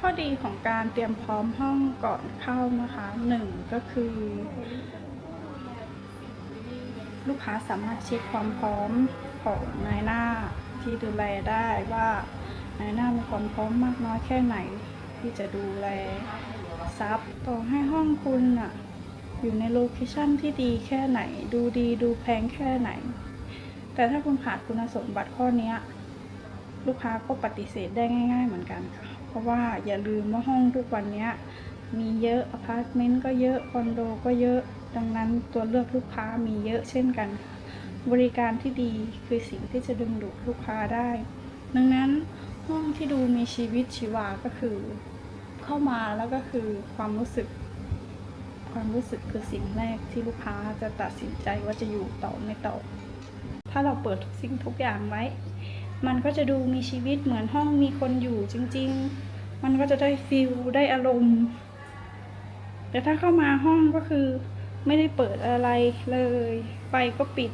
ข้อดีของการเตรียมพร้อมห้องก่อนเข้านะคะหนึ่งก็คือ ลูกค้าสามารถเช็คความพร้อมของนายหน้าที่ดูแลได้ว่านายหน้ามีความพร้อมมากน้อยแค่ไหนที่จะดูแลซับต่อให้ห้องคุณอะอยู่ในโลเคชั่นที่ดีแค่ไหน ดูดีดูแพงแค่ไหน แต่ถ้าคุณขาดคุณสมบัติข้อนี้ลูกค้าก็ปฏิเสธได้ง่าย ๆ เหมือนกันค่ะ ราะว่าอย่าลืมว่าห้องทุกวันนี้มีเยอะอพาร์ตเมนต์ก็เยอะคอนโดก็เยอะดังนั้นตัวเลือกลูกค้ามีเยอะเช่นกัน บริการที่ดีคือสิ่งที่จะดึงดูดลูกค้าได้ ดังนั้นห้องที่ดูมีชีวิตชีวาก็คือ เข้ามาแล้วก็คือความรู้สึก ความรู้สึกคือสิ่งแรกที่ลูกค้าจะตัดสินใจว่าจะอยู่ต่อไม่ต่อ ถ้าเราเปิดทุกสิ่งทุกอย่างไว้ มันก็จะดูมีชีวิตเหมือนห้องมีคนอยู่จริง ๆ มันก็จะได้ฟิลได้อารมณ์ แต่ถ้าเข้ามาห้องก็คือไม่ได้เปิดอะไรเลย ไฟก็ปิด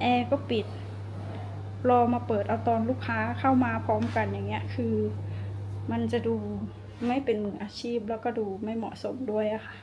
แอร์ก็ปิด รอมาเปิดเอาตอนลูกค้าเข้ามาพร้อมกันอย่างเงี้ย คือ มันจะดูไม่เป็นมืออาชีพแล้วก็ดูไม่เหมาะสมด้วยอะค่ะ